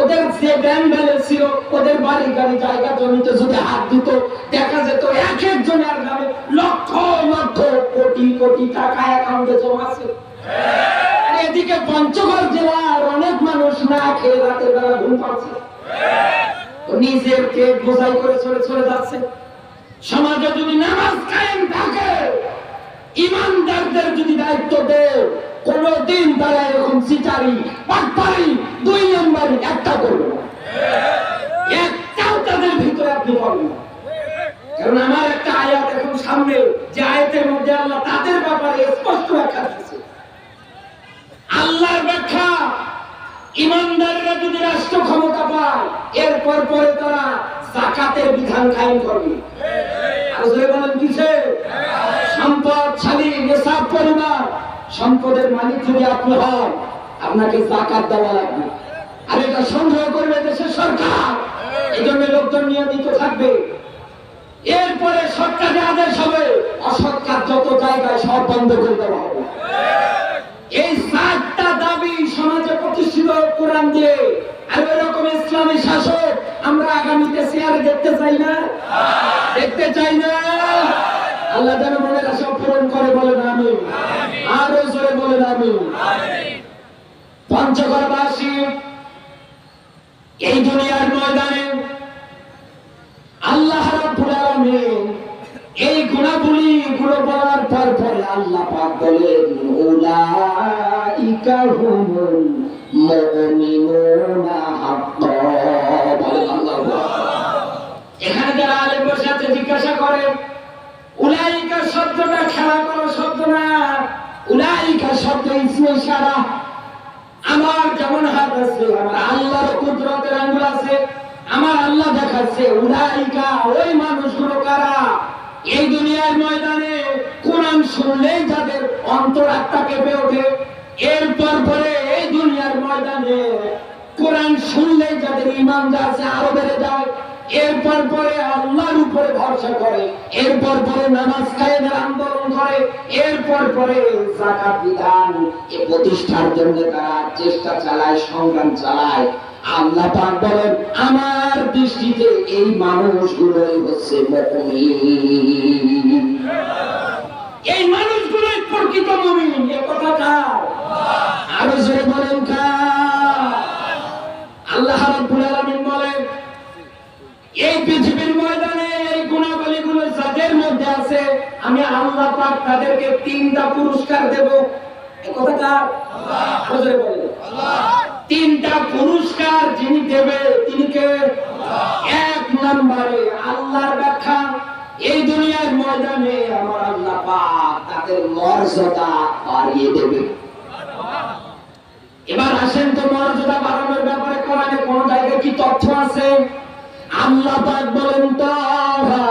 ওদের যে bank balance ছিল, ওদের বাড়ি গাড়ি জায়গা জমিতে যদি হাত দিত, দেখা যেত এক একজনের নামে লক্ষ লক্ষ কোটি কোটি টাকা অ্যাকাউন্টে জমা আছে। এদিকে পঞ্চগড় জেলার অনেক মানুষ না খেয়ে রাতের বেলা ঘুম পাচ্ছে। নিজের পেট বোঝাই করে চলে চলে যাচ্ছে। সমাজে যদি নামাজ কায়েম থাকে, ইমানদারদের যদি দায়িত্ব দেয় কোনদিন তারা এরকম সিটারি পাটপারি দুই নম্বর একটা করবে একটাও তাদের ভিতরে আপনি পাবেন কারণ আমার একটা আয়াত এখন সামনে, যে আয়াতের মধ্যে আল্লাহ তাদের ব্যাপারে স্পষ্ট ব্যাখ্যা আল্লাহর ব্যাখ্যা ইমানদাররা যদি রাষ্ট্র ক্ষমতা পায়, এরপর পরে তারা জাকাতের বিধান কায়েম করবে। সম্পদের মালিক যদি আপনি হন, আপনাকে জাকাত দেওয়া লাগবে। আর এটা সংগ্রহ করবে দেশের সরকার। এই জন্য লোকজন নিয়মিত থাকবে। এরপরে সরকারের আদেশ হবে, অসৎ কাজ যত জায়গায় সব বন্ধ করে দেওয়া হবে। এই সমাজে প্রতিষ্ঠিত দিয়ে আর এরকম ইসলামী শাসক আমরা আগামীতে চেয়ারে দেখতে চাই না? দেখতে চাই না? আল্লাহ যেন মনের আশা পূরণ করে বলেন আমি আরও জোরে বলেন আমি পঞ্চগড়বাসী, এই দুনিয়ার ময়দানে আল্লাহ রাব্বুল আলামিন এই গুণাবলী গুলো বলার পর পরে আল্লাহ পাক বলেন, উলাইকা হুমুল আমার যেমন হাত আছে আল্লাহর কুদরতের আঙ্গুল আছে, আমার আল্লাহ দেখাচ্ছে, উলাইকা ওই মানুষগুলো কারা? এই দুনিয়ার ময়দানে কোরআন শুনলেই যাদের অন্তরাত্মা কেঁপে ওঠে। এরপর পরে দুনিয়ার ময়দানে কোরআন শুনলেই যাদের ইমান আছে আরও বেড়ে যায়। এরপর পরে আল্লাহর উপরে ভরসা করে, এরপর পরে নামাজ কায়েমের আন্দোলন করে, এরপর পরে জাকাত বিধান এ প্রতিষ্ঠার জন্য তারা চেষ্টা চালায়, সংগ্রাম চালায়। আল্লাহ পাক বলেন, আমার দৃষ্টিতে এই মানুষগুলোই হচ্ছে মুমিন। এই মানুষগুলোই প্রকৃত মুমিন, এ কথাটা আরও জোরে বলেন কার? আল্লাহ রাব্বুল আলামিন বলেন, এই পৃথিবীর ময়দানে এই গুণাবলীগুলো যাদের মধ্যে আছে, আমি আল্লাহ পাক তাদেরকে তিনটা পুরস্কার দেব। এই কথাটা আরও জোরে বলেন। তিনটা পুরস্কার যিনি দেবে, তিনি কে? এক নম্বরে আল্লাহর ব্যাখ্যা এই দুনিয়ার ময়দানে আমার আল্লাহ পাক তাদের মর্যাদা বাড়িয়ে দেবে। এবার আসেন তো মর্যাদা বাড়ানোর ব্যাপারে কোরআনে কোন জায়গায় কি তথ্য আছে? আল্লাহ পাক বলেন তাহা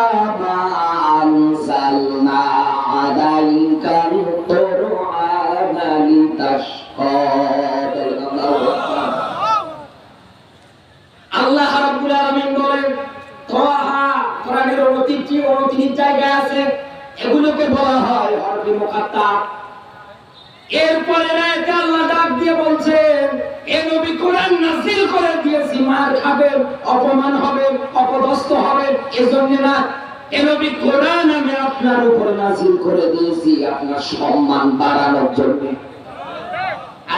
29 29 জায়গায় আছে, এগুলোকে বলা হয় হরফে মুকাত্তার এরপরে আল্লাহ ডাক দিয়ে এ নবী কোরআন করে দিয়েছি, মার খাবেন অপমান হবেন অপদস্থ হবেন এজন্য না, এ নবী কোরআন আমি আপনার উপরে নাযিল করে দিয়েছি, আপনার সম্মান বাড়ানোর জন্য।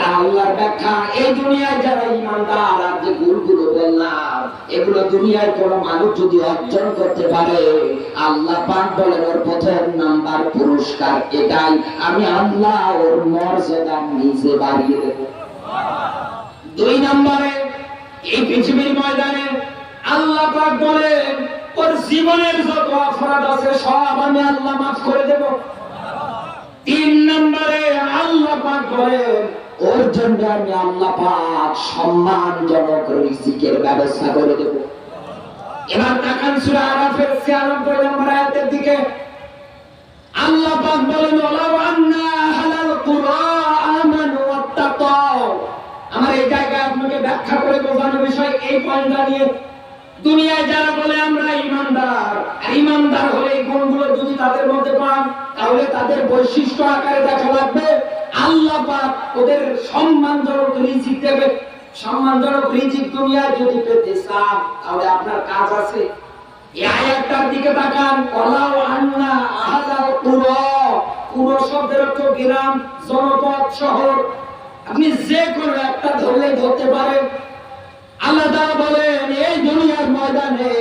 আর আল্লাহর ব্যাখ্যা, এই দুনিয়ায় যারা ইমানদার আর যে গুণগুলো বললাম, এগুলো দুনিয়ায় কোনো মানুষ যদি অর্জন করতে পারে, আল্লাহ পাক বলেন, ওর প্রথম নাম্বার পুরস্কার এটাই। আমি আল্লাহ ওর মর্যাদা নিজে বাড়িয়ে দেব। দুই নম্বরে, এই পৃথিবীর ময়দানে আল্লাহ পাক বলেন, ওর জীবনের যত অপরাধ আছে, সব আমি আল্লাহ মাফ করে দেব। তিন নম্বরে, আল্লাহ পাক বলেন ওর জন্য আমি আল্লাহ পাক সম্মানজনক রিজিকের ব্যবস্থা করে দেব। এবার তাকান সূরা আরাফের 96 নম্বর আয়াতের দিকে। আল্লাহ পাক বলেন, ওয়ালাউ আন্না আহলাল কুরা আমানু ওয়াত্তাকাও আমার এই জায়গায় আপনাকে ব্যাখ্যা করে বোঝানোর বিষয় এই পয়েন্টটা নিয়ে। দুনিয়ায় যারা বলে আমরা ইমানদার ইমানদার হলে এই গুণগুলো যদি তাদের মধ্যে পান, তাহলে তাদের বৈশিষ্ট্য আকারে দেখা লাগবে। আল্লাহ পাক ওদের সম্মানজনক রিজিক দেবে সম্মানজনক রিজিক দুনিয়ায় যদি পেতে চান, তাহলে আপনার কাজ আছে। এই আয়াতটার দিকে তাকান, ওয়ালাউ আন্না আহলাল কুরা কুরা শব্দের অর্থ গ্রাম, জনপদ, শহর। আপনি যে কোনো একটা ধরলেই ধরতে পারেন। আল্লাহ বলেন, এই দুনিয়ার ময়দানে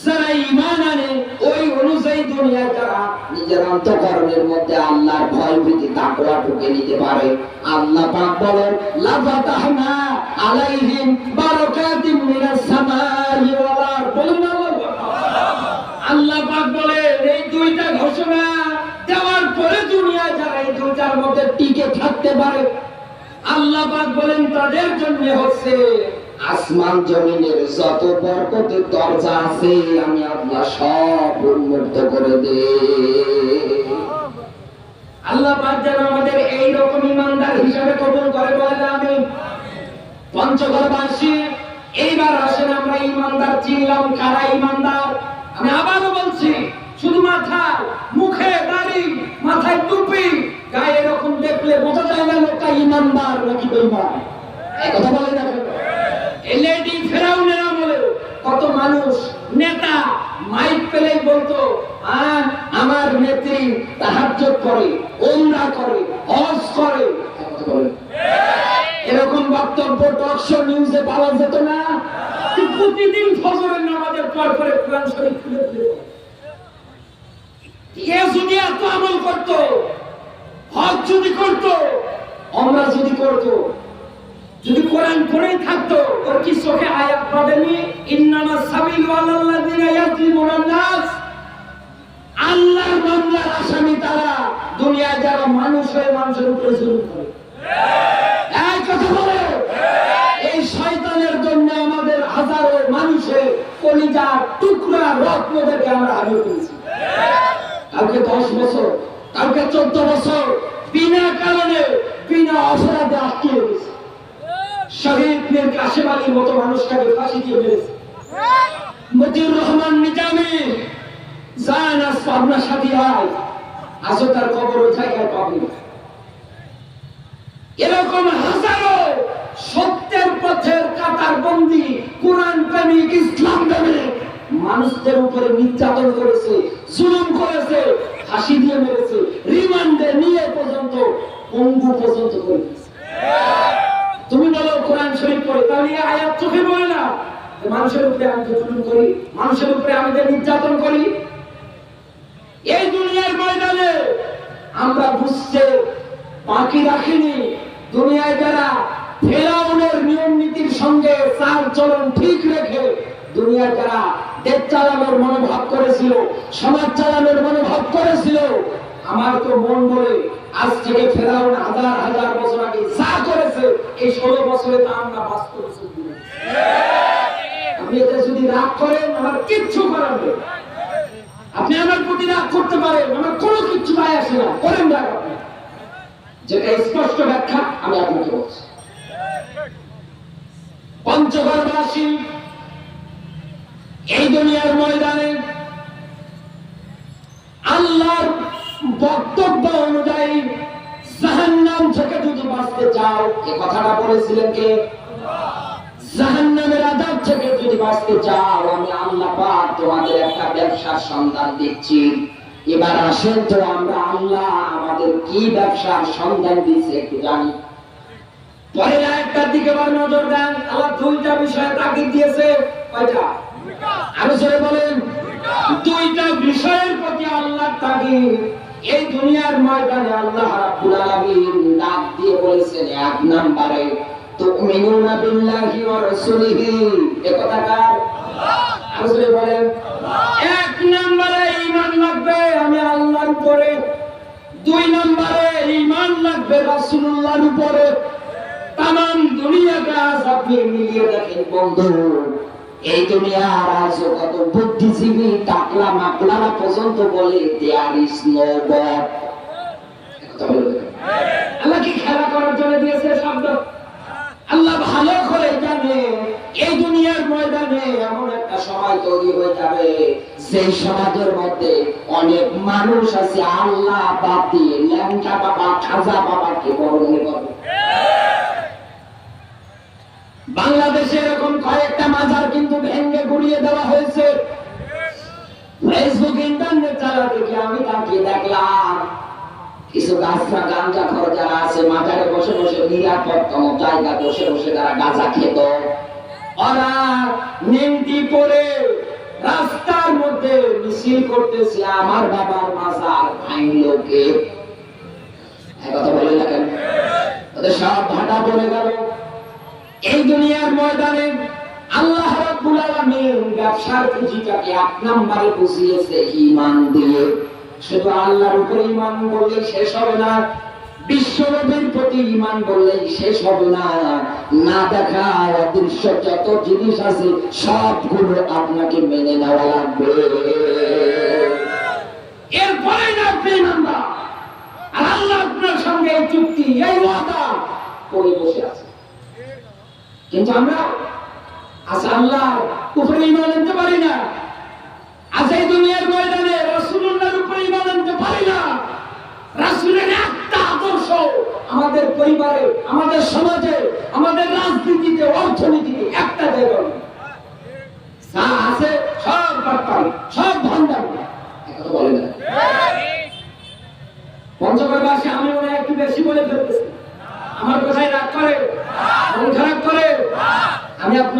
যারা ঈমান আনে, ওই অনুযায়ী দুনিয়ার যারা নিজের অন্তঃকরণের মধ্যে আল্লাহর ভয় ভীতি, তাকওয়া ঢুকে নিতে পারে। আল্লাহ পাক বলেন, লাফাতাহনা আলাইহিম বারাকাতিম মিনাস সামাই ওয়াল বলুন না আল্লাহু পাক বলেন, এই দুইটা ঘোষণা দেওয়ার পরে দুনিয়ায় যারা এই দুইটার মধ্যে টিকে থাকতে পারে, আল্লাহ পাক বলেন, তাদের জন্য হচ্ছে আসমান জমিনের যত বরকতের দরজা আছে, আমি আল্লাহ সব উন্মুক্ত করে দে আল্লাহ পাক যেন আমাদের এই রকম ইমানদার হিসাবে কবুল করে বলে আমি পঞ্চগড়বাসী, এইবার আসেন, আমরা ইমানদার চিনলাম কারা ইমানদার? আমি আবারও বলছি, শুধু মাথা মুখে দাড়ি, মাথায় টুপি, গায়ে এরকম দেখলে বোঝা যায় না লোকটা ইমানদার নাকি বেইমান এই কথা বলে না কেন? ফেরাউনের আমলে কত মানুষ নেতা মাইক পেলেই বলতো আহ, আমার নেত্রী তাহাজ্জুদ করে ওমরা করে হজ করে এরকম বক্তব্য টকশো নিউজে পাওয়া যেত না প্রতিদিন ফজরের নামাজের পর পরে কোরআন শরীফ খুলে। এ যদি এত আমল করত হজ যদি করত আমরা যদি করত যদি কোরআন পড়েই থাকতো, ওর কি চোখে আয়াত পাবেনি ইন্নামা আলাল্লাযিনা নাস। আল্লাহর আসামি তারা দুনিয়ায় যারা মানুষ হয়ে মানুষের উপরে জুলুম করে। এই কথা বলে। এই শয়তানের জন্য আমাদের হাজারো মানুষের কলিজা টুকরা রত্নদেরকে আমরা হারিয়ে কাউকে দশ বছর কাউকে চোদ্দ বছর, বিনা কারণে, বিনা অপরাধে আটকে গেছে। মতো মানুষটাকে ফাঁসি দিয়ে মেরেছে। রহমান যান আজ পাবনা সাথী হয়। আজও তার কবর ওই জায়গায় এরকম হাজারো সত্যের পথের কাতার বন্দি কোরআন প্রেমিক ইসলাম মানুষদের উপরে নির্যাতন করেছে, জুলুম করেছে, ফাঁসি দিয়ে মেরেছে, রিমান্ডে নিয়ে পর্যন্ত, পঙ্গু পর্যন্ত করে দিয়েছে। তুমি বলো, কোরআন শরীফ পড়ে, তাহলে আয়াত চোখে পড়ে না। মানুষের উপরে আমি যে জুলুম করি, মানুষের উপরে আমি যে নির্যাতন করি। এই দুনিয়ার ময়দানে আমরা বুঝতে বাকি রাখিনি। দুনিয়ায় যারা ফেরাউনের নিয়ম নীতির সঙ্গে চাল চলন ঠিক রেখে দুনিয়ায় যারা দেশ চালানোর মনোভাব করেছিল, সমাজ চালানোর মনোভাব করেছিল, আমার তো মন বলে আজ থেকে ফেরাউন হাজার হাজার বছর আগে এই ষোলো বছরে তা আমরা বাস্তবে শুনতে আপনি এতে যদি রাগ করেন, আমার কিচ্ছু করার নেই। আপনি আমার প্রতি রাগ করতে পারেন, আমার কোনো কিচ্ছু পায় আসে না। করেন রাগ যেটা স্পষ্ট ব্যাখ্যা আমি আপনাকে বলছি। পঞ্চগড়বাসী, এই দুনিয়ার ময়দানে আল্লাহর বক্তব্য অনুযায়ী জাহান্নাম থেকে যদি বাঁচতে চাও এ কথাটা বলেছিলেন কে? জাহান্নামের আযাব থেকে যদি বাঁচতে চাও আমি আল্লাহ পাক তোমাদের একটা ব্যবসার সন্ধান দিচ্ছি। এবার আসেন তো আমরা আল্লাহ আমাদের কি ব্যবসার সন্ধান দিচ্ছে একটু জানি। পরের আরেকটার দিকে আবার নজর দেন। আল্লাহ দুইটা বিষয়ে তাগিদ দিয়েছে। কয়টা? আরও জোরে বলেন। দুইটা বিষয়ের প্রতি আল্লাহ তাগিদ। এই দুনিয়ার ময়দানে আল্লাহ রাব্বুল আলামিন ডাক দিয়ে বলেছেন এক নম্বরে তুমিনুনা বিল্লাহি ওয়া রাসূলিহি। এ কথা কার? জোরে বলেন। এক নম্বরে ঈমান লাগবে আমি আল্লাহর উপরে। দুই নম্বরে ঈমান লাগবে রাসূলুল্লাহর উপরে। তাম দুনিয়াটা আজ আপনি মিলিয়ে দেখেন বন্ধু। এই দুনিয়ার আছে কত বুদ্ধিজীবী, টাকলা মাকলারা পর্যন্ত বলে দেয়ার নো গড আল্লাহ কি খেলা করার জন্য দিয়েছে শব্দ? আল্লাহ ভালো করে জানে, এই দুনিয়ার ময়দানে এমন একটা সময় তৈরি হয়ে যাবে সেই সমাজের মধ্যে অনেক মানুষ আছে, আল্লাহ বাদ দিয়ে ল্যাংটা বাবা, খাজা বাবাকে বরণ করবে বাংলাদেশে এরকম কয়েকটা মাজার কিন্তু ভেঙ্গে গুড়িয়ে দেওয়া হয়েছে। ফেসবুক ইন্টারনেট চালাতে গিয়ে আমি তাকিয়ে দেখলাম, কিছু গাছরা গাঞ্জা খর যারা আছে, মাজারে বসে বসে নিরাপত্তম জায়গা বসে বসে তারা গাঁজা খেত। ওরা নিমতি পরে রাস্তার মধ্যে মিছিল করতেছে, আমার বাবার মাজার ভাঙলো বলে সব ভাটা পড়ে গেল। এই দুনিয়ার ময়দানে আল্লাহ রাব্বুল আলামিন ব্যবসার পুঁজিটাকে এক নম্বরে বুঝিয়েছে ঈমান দিয়ে। শুধু আল্লাহর উপরে ঈমান বললে শেষ হবে না, বিশ্বনবীর প্রতি ঈমান বললেই শেষ হবে না। না দেখা অদৃশ্য যত জিনিস আছে, সবগুলো আপনাকে মেনে নেওয়া লাগবে। এরপরে আপনি ইমানদার আল্লাহ আপনার সঙ্গে এই চুক্তি, এই ওয়াদা করে বসে আছে। কিন্তু আমরা আজ আল্লাহ উপরে ইমান আনতে পারি না। আজ এই দুনিয়ার ময়দানে রাসূলুল্লাহর উপরে ইমান আনতে পারি না। রাসূলের একটা আদর্শ আমাদের পরিবারে, আমাদের সমাজে, আমাদের রাজনীতিতে, অর্থনীতিতে একটা জায়গা। যা আছে সব বাটপাড়ি সব ভান্ডার। কথা বলে আমি মনে একটু বেশি বলে ফেলতেছি। আমার কথায় রাগ করে মন খারাপ করে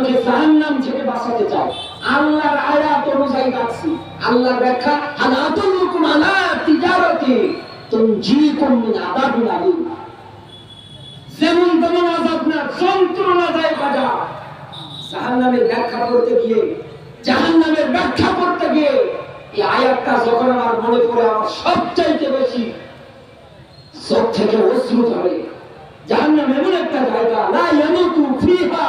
আমি আপনাকে জাহান্নাম থেকে বাঁচাতে চাই আল্লাহর আয়াত অনুযায়ী ডাকছি আল্লাহর ব্যাখ্যা, আলা তিজারতি মিন যেমন তেমন না যায় বাজা। জাহান্নামের ব্যাখ্যা করতে গিয়ে, জাহান্নামের ব্যাখ্যা করতে গিয়ে, এই আয়াতটা যখন আমার মনে পড়ে, আমার সবচাইতে বেশি চোখ থেকে অশ্রু ধরে জাহান্নাম এমন একটা জায়গা, লা ইয়ামুতু ফিহা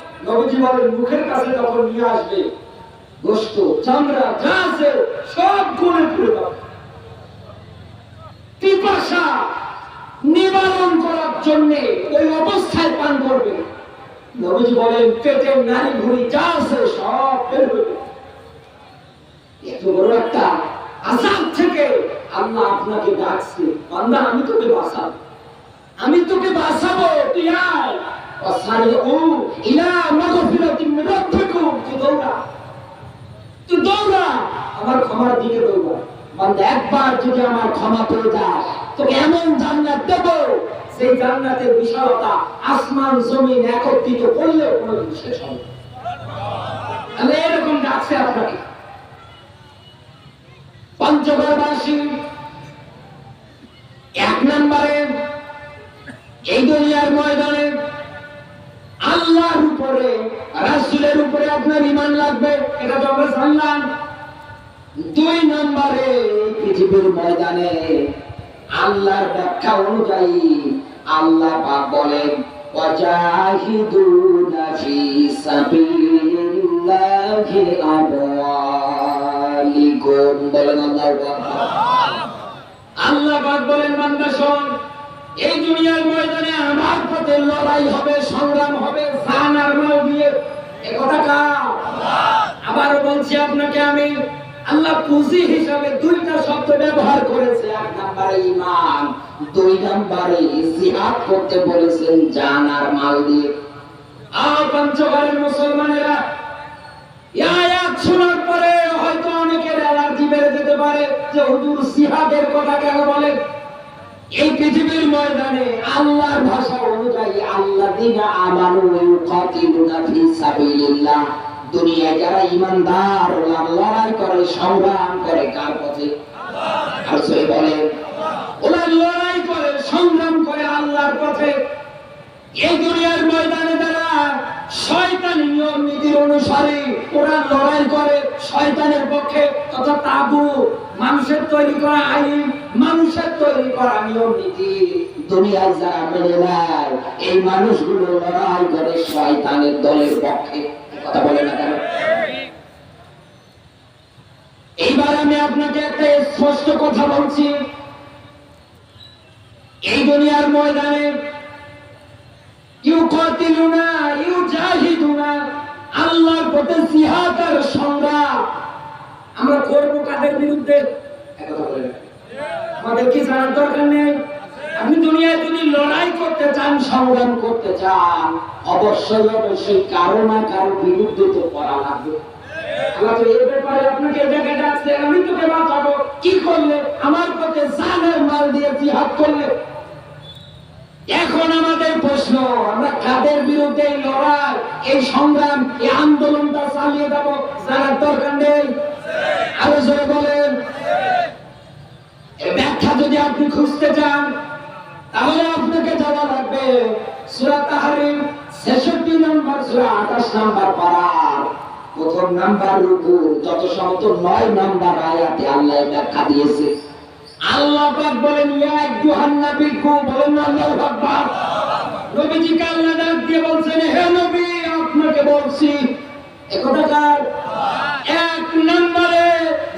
নবজি বলেন মুখের কাছে যখন নিয়ে আসবে, গোস্ত, চামড়া যা আছে সব পুড়ে যাবে। পিপাসা নিবারণ করার জন্য ওই অবস্থায় পান করবে। নবজি বলেন পেটের নারী ঘুরি যা আছে সব বের যাবে। এত বড় একটা আজাদ থেকে আল্লাহ আপনাকে ডাকছে, বান্দা, আমি তোকে বাঁচাবো। আমি তোকে বাঁচাবো, তুই আয়। তুই দৌড়া। তুই দৌড়া। আমার ক্ষমার দিকে বান্দা, একবার যদি আমার ক্ষমা তোকে এমন জান্নাত দেব সেই জান্নাতের বিশালতা আসমান, জমিন একত্রিত কোনো শেষ হবে এরকম ডাকছে আপনাকে। পঞ্চগড়বাসী, এক নম্বরে এই দুনিয়ার ময়দানে আল্লাহর উপরে রাসূলের উপরে আপনার ঈমান লাগবে, এটা তো আমরা জানলাম। দুই নম্বরে পৃথিবীর ময়দানে আল্লাহর ব্যাখ্যা অনুযায়ী আল্লাহ পাক বলেন আমার পথে লড়াই হবে, সংগ্রাম হবে দিয়ে আবারও বলছি আপনাকে আমি, আল্লাহ পুঁজি হিসাবে দুইটা শব্দ ব্যবহার করেছে। এক নম্বরে ইমান দুই নম্বরে জিহাদ করতে বলেছেন জান আর মাল দিয়ে। আর পঞ্চগড়ের মুসলমানেরা পরে হয়তো অনেকের অ্যালার্জি বেড়ে যেতে পারে যে হুজুর সিহাদের কথা কেন বলেন? এই পৃথিবীর ময়দানে আল্লাহর ভাষা অনুযায়ী আল্লাহ দিনা আমানু ইউকাতিলুনা ফি সাবিলিল্লাহ। দুনিয়ায় যারা ইমানদার লড়াই করে, সংগ্রাম করে, কার পথে? আর সে বলে, ওরা লড়াই করে, সংগ্রাম করে আল্লাহর পথে। এই দুনিয়ার ময়দানে যারা শয়তানি নিয়ম নীতির অনুসারে ওরা লড়াই করে, শয়তানের পক্ষে, তথা তাবু মানুষের তৈরি করা আইন, মানুষের তৈরি করা নিয়ম নীতি দুনিয়ায় যারা মেনে নেয়, এই মানুষগুলো লড়াই করে শয়তানের দলের পক্ষে। কথা বলে না কেন? এইবার আমি আপনাকে একটা স্পষ্ট কথা বলছি। এই দুনিয়ার ময়দানে ইউকাতিলুনা, ইউজাহিদুনা, আল্লাহর পথে আর সংগ্রাম আমরা করব কাদের বিরুদ্ধে। আমাদের কি জানার দরকার নেই? আপনি দুনিয়ায় যদি লড়াই করতে চান, সংগ্রাম করতে চান, অবশ্যই অবশ্যই কারও না কারও বিরুদ্ধে তো করা লাগবে। আন্দোলনটা চালিয়ে যাব? জানার দরকার নেই। আরও জোরে বলেন। ব্যাখ্যা যদি আপনি খুঁজতে চান, তাহলে আপনাকে যাওয়া লাগবে, সূরা তাহরিম 66 নম্বর, সূরা 28 নম্বর পারা। প্রথম নাম্বার রুকু যত সমত 9 নম্বর আয়াতে আল্লাহ ব্যাখ্যা দিয়েছে। আল্লাহ পাক বলেন, ইয়া আইয়ুহান নবী, কু বলেন, আল্লাহু আকবার। নবীজিকে আল্লাহ ডাক দিয়ে বলছেন, হে নবী, আপনাকে বলছি। একথাকার এক নম্বরে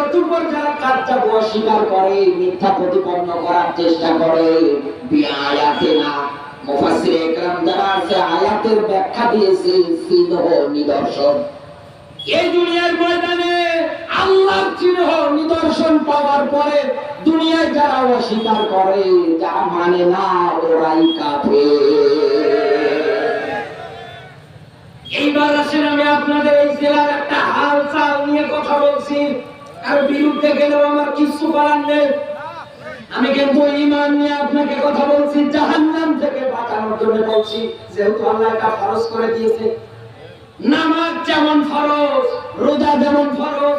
অতঃপর যারা কাযযাবু অস্বীকার করে, মিথ্যা প্রতিপন্ন করার চেষ্টা করে, বিআয়াতিনা। মুফাসসির যারা আছে, আয়াতের ব্যাখ্যা দিয়েছে নিদর্শন। এই দুনিয়ার ময়দানে আল্লাহর চিহ্ন, নিদর্শন পাওয়ার পরে দুনিয়ায় যারা অস্বীকার করে, যারা মানে না, ওরাই কাফের। এইবার আসেন, আমি আপনাদের এই জেলার একটা হাল চাল নিয়ে কথা বলছি। আর বিরুদ্ধে গেলেও আমার কিছু করার নেই। আমি কিন্তু ইমান নিয়ে আপনাকে কথা বলছি, জাহান্নাম থেকে বাঁচানোর জন্য বলছি, যেহেতু আল্লাহ এটা ফরজ করে দিয়েছে। নামাজ যেমন ফরজ, রোজা যেমন ফরজ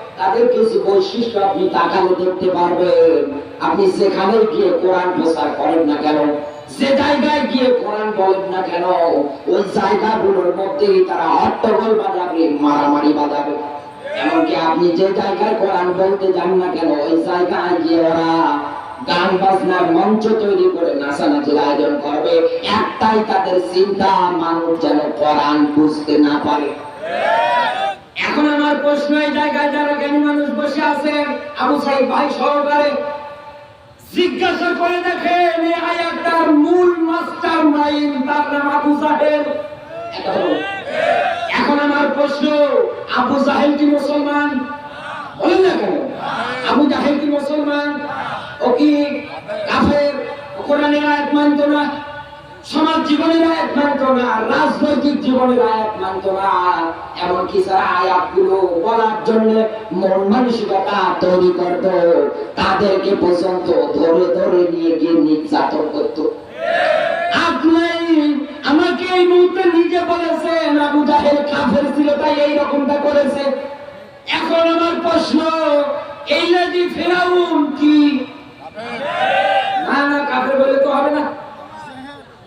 তাদের কিছু বৈশিষ্ট্য আপনি তাকালে দেখতে পারবেন। আপনি সেখানে গিয়ে কোরআন প্রচার করেন না কেন? যে জায়গায় গিয়ে কোরআন বলেন না কেন, ওই জায়গাগুলোর মধ্যেই তারা হট্টগোল বাজাবে, মারামারি বাজাবে। এমনকি আপনি যে জায়গায় কোরআন বলতে যান না কেন, ওই জায়গায় গিয়ে ওরা গান বাজনার মঞ্চ তৈরি করে নাচানাচির আয়োজন করবে। একটাই তাদের চিন্তা, মানুষ যেন কোরআন বুঝতে না পারে। এখন আমার প্রশ্ন এই জায়গায়, যারা জ্ঞানী মানুষ বসে আছেন, আবু সাহেব ভাই সহকারে জিজ্ঞাসা করে দেখেন এই আয়াতটার মূল মাস্টার মাইন্ড তার নাম আবু বলো। এখন আমার প্রশ্ন, আবু জাহেল কি মুসলমান? বলেন না কেন? আবু জাহেল কি মুসলমান? ও কি কাফের? কোরআনের আয়াত মানত না? সমাজ জীবনের আয়াত মানত না রাজনৈতিক জীবনের আয়াত মানত না এমনকি যারা আয়াতগুলো বলার জন্য মন মানসিকতা তৈরি করত, তাদেরকে পর্যন্ত ধরে ধরে নিয়ে গিয়ে নির্যাতন করত। আমাকে এই মুহূর্তে নিজে বলেছেন, আবু জাহেল কাফের ছিল, তাই এই রকমটা করেছে। এখন আমার প্রশ্ন, এই ফেরাউন কি? না না, কাফের বলে তো হবে না।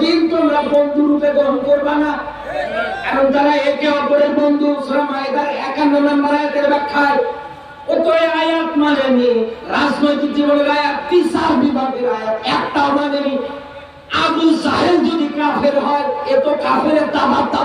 কোনোদিন তোমরা বন্ধু রূপে গ্রহণ করবা না কারণ তারা একে অপরের বন্ধু 51 নম্বর আয়াতের ব্যাখ্যায় মানেনি রাজনৈতিক মানেনি আবু সাহেব যদি কাফের হয়, এ তো কাফের তামাত্তা